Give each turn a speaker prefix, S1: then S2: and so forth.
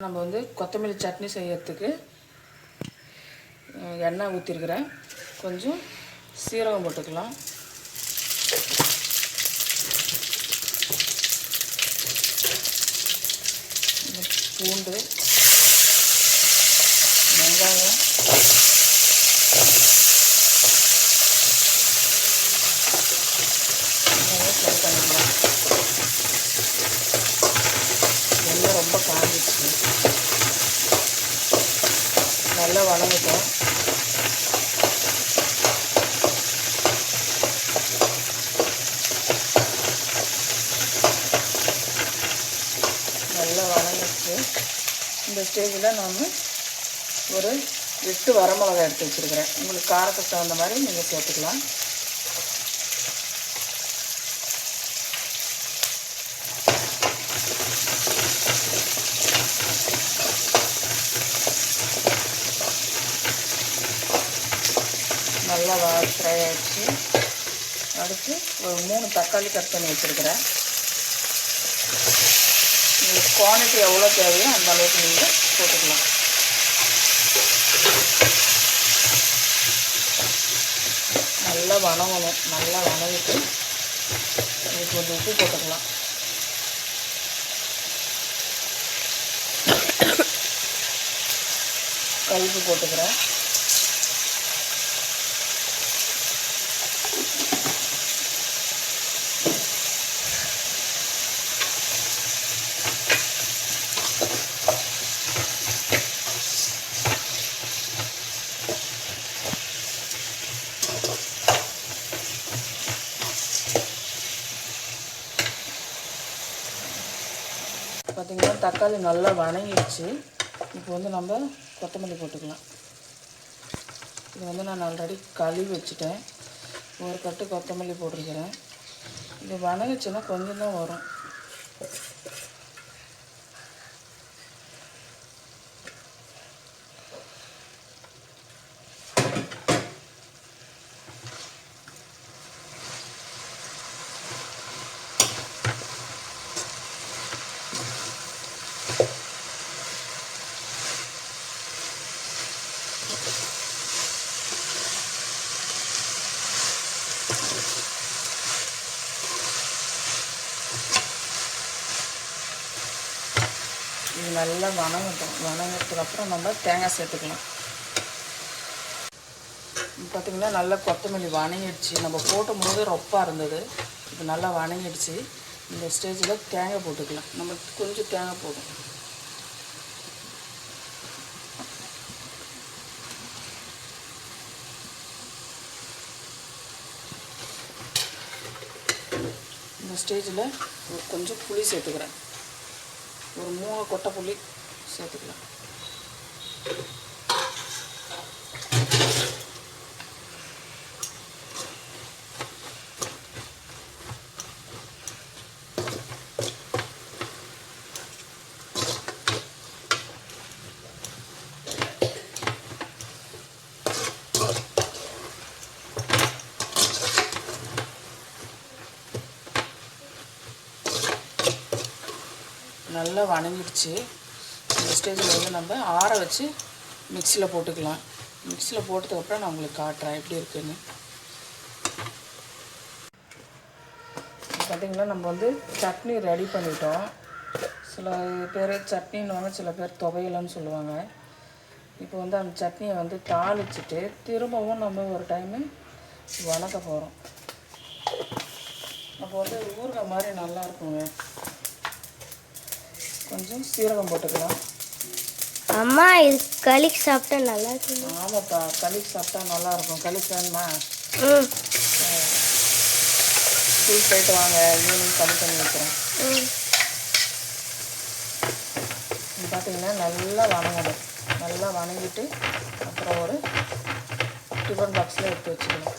S1: நம்ம வந்து கொத்தமல்லி சட்னி செய்யறதுக்கு எண்ணெய் ஊற்றிருக்கிறேன் கொஞ்சம் சீரகம் போட்டுக்கலாம். பூண்டு வெங்காயம் ஃப்ரை பண்ணிக்கலாம் எண்ணெய் ரொம்ப காஞ்சிடுச்சு நல்லா வணங்கட்டும் நல்லா வணங்கிடுச்சு இந்த ஸ்டேஜில் நான் ஒரு எட்டு வரமிளகாய் எடுத்து வச்சுருக்கிறேன். உங்களுக்கு காரத்துக்கு தகுந்த மாதிரி நீங்கள் சேர்த்துக்கலாம். நல்லா வா ஃப்ரை ஆகிடுச்சு அடுத்து ஒரு மூணு தக்காளி கட் பண்ணி வச்சுருக்கிறேன். உங்களுக்கு குவான்டிட்டி எவ்வளோ தேவையோ அந்த அளவுக்கு நீங்கள் போட்டுக்கலாம். நல்லா வணங்கணும். நல்லா வணங்கிட்டு இதுக்கு கொஞ்சம் உப்பு போட்டுக்கலாம். கழுப்பு போட்டுக்கிறேன். பார்த்திங்கன்னா தக்காளி நல்லா வணங்கிடுச்சு. இப்போ வந்து நம்ம கொத்தமல்லி போட்டுக்கலாம். இது வந்து நான் ஆல்ரெடி கழுவி வச்சுட்டேன். ஒரு கட்டு கொத்தமல்லி போட்டிருக்கிறேன். இது வணங்குச்சுன்னா கொஞ்சம் தான் வரும். இது நல்லா வணங்கட்டும் வணங்கிறதுக்கப்புறம் நம்ம தேங்காய் சேர்த்துக்கலாம். பார்த்திங்கன்னா நல்லா கொத்தமல்லி வணங்கிடுச்சு. நம்ம போட்டும் போது ரொப்பாக இருந்தது. இப்போ நல்லா வணங்கிடுச்சு. இந்த ஸ்டேஜில் தேங்காய் போட்டுக்கலாம். நம்ம கொஞ்சம் தேங்காய் போடும் இந்த ஸ்டேஜில் கொஞ்சம் புளி சேர்த்துக்கிறேன். ஒரு மூணு கொட்டை புள்ளி சேர்த்துக்கலாம். நல்லா வணங்கிடுச்சு. இந்த ஸ்டேஜில் வந்து நம்ம ஆற வச்சு மிக்சியில் போட்டுக்கலாம். மிக்சியில் போட்டதுக்கப்புறம் நான் உங்களுக்கு காட்டுறேன் எப்படி இருக்குன்னு. பார்த்திங்கன்னா நம்ம வந்து சட்னி ரெடி பண்ணிட்டோம். சில பேர் சட்னின்னுவாங்க சில பேர் துவையலன்னு சொல்லுவாங்க. இப்போ வந்து அந்த சட்னியை வந்து தாளிச்சிட்டு திரும்பவும் நம்ம ஒரு டைமு வணக்க போகிறோம் அப்போ வந்து ஊறுகாய் மாதிரி நல்லா இருக்குங்க. கொஞ்சம் சீரகம் போட்டுக்கலாம்.
S2: அம்மா இது களிக்கு சாப்பிட்டா நல்லா இருக்கு
S1: ஆமாப்பா களி சாப்பிட்டா நல்லா இருக்கும். களி வேணுமா? ஸ்கூல் போயிட்டு வாங்க. ஈவினிங் களி பண்ணி வைக்கிறேன். பார்த்தீங்கன்னா நல்லா வணங்கணும். நல்லா வணங்கிட்டு அப்புறம் ஒரு டிஃபன் பாக்ஸில் எடுத்து வச்சுக்கணும்.